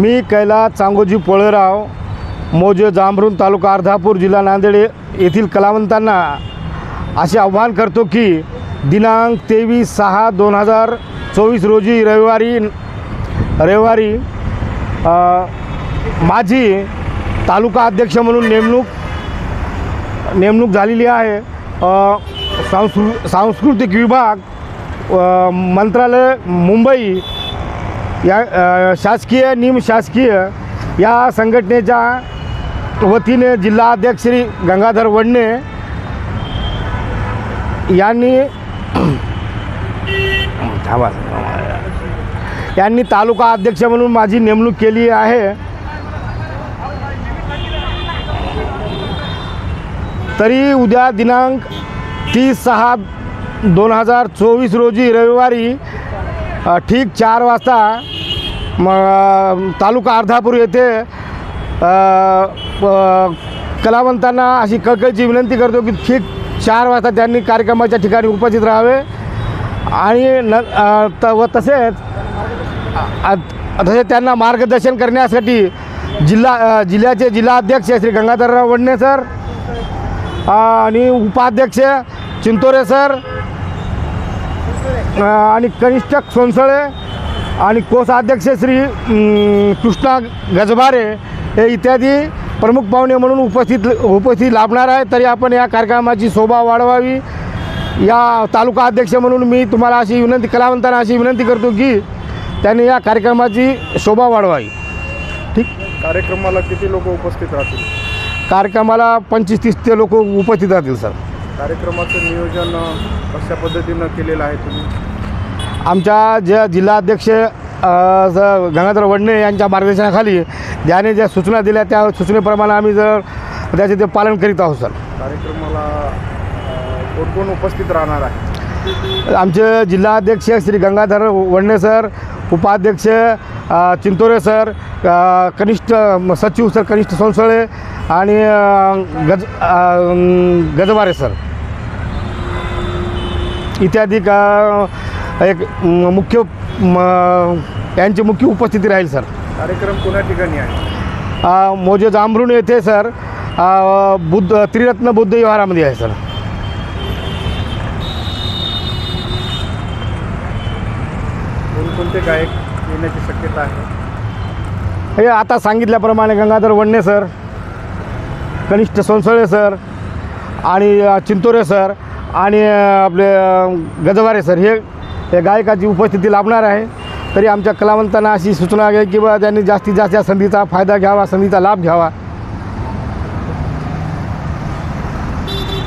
मी कैला चांगोजी पोळेराव मोजे जांभरून तालुका अर्धापूर जिल्हा नांदेड येथील कलावंतांना असे आव्हान करतो की दिनांक तेवीस सहा दोन हजार चोवीस रोजी रविवारी रविवारी माझी तालुका अध्यक्ष म्हणून नेमणूक नेमणूक झालेली आहे. सांस्कृ सांस्कृतिक विभाग मंत्रालय मुंबई या शासकीय निमशासकीय या संघटनेच्या वतीने जिल्हाध्यक्ष श्री गंगाधर वडणे यांनी यांनी तालुका अध्यक्ष म्हणून माझी नेमणूक केली आहे. तरी उद्या दिनांक तीस सहा दोन हजार चोवीस रोजी रविवारी ठीक चार वाजता मग तालुका अर्धापूर येथे कलावंतांना अशी कळकळीची विनंती करतो की ठीक चार वाजता त्यांनी कार्यक्रमाच्या ठिकाणी उपस्थित राहावे. आणि न त व तसेच तसेच त्यांना मार्गदर्शन करण्यासाठी जिल्हा जिल्ह्याचे जिल्ह्याचे जिल्हाध्यक्ष श्री गंगाधरराव वडणे सर आणि उपाध्यक्ष चिंतोरे सर आणि कनिष्ठक सोनसळे आणि कोषाध्यक्ष श्री कृष्णा गजबारे हे इत्यादी प्रमुख पाहुणे म्हणून उपस्थित उपस्थित लाभणार आहे तरी आपण या कार्यक्रमाची शोभा वाढवावी. या तालुका अध्यक्ष म्हणून मी तुम्हाला अशी विनंती कलावंतांना अशी विनंती करतो की त्यांनी या कार्यक्रमाची शोभा वाढवावी. ठीक? कार्यक्रमाला किती लोक उपस्थित राहतील? कार्यक्रमाला पंचवीस तीस ते लोक उपस्थित राहतील सर. कार्यक्रमाचं नियोजन कशा पद्धतीनं केलेलं आहे तुम्ही? आमच्या ज्या जिल्हाध्यक्ष गंगाधर वडणे यांच्या मार्गदर्शनाखाली ज्याने ज्या सूचना दिल्या त्या सूचनेप्रमाणे आम्ही जर त्याचे ते पालन करीत आहोत सर. कार्यक्रमाला कोण कोण उपस्थित राहणार आहे? आमचे जिल्हाध्यक्ष श्री गंगाधर वडणे सर उपाध्यक्ष चिंतोरे सर कनिष्ठ सचिव सर कनिष्ठ सोनसळे आणि गज अ, गजबारे सर. इत्यादी का एक मुख्य यांची मुख्य उपस्थिती राहील सर. कार्यक्रम कोण्या ठिकाणी आहे? मोजे जांभरुण येथे सर. बुद्ध त्रिरत्न बुद्ध विहारामध्ये आहे सर. कोणकोणते गायक येण्याची शक्यता आहे? हे आता सांगितल्याप्रमाणे गंगाधर वडणे सर. कनिष्ठ सोनसळे सर. आणि चिंतोरे सर. आणि आपले गजवारे सर. हे या गायकाची उपस्थिती लाभणार आहे. तरी आमच्या कलावंतांना अशी सूचना आहे की बा त्यांनी जास्तीत जास्त या संधीचा फायदा घ्यावा संधीचा लाभ घ्यावा.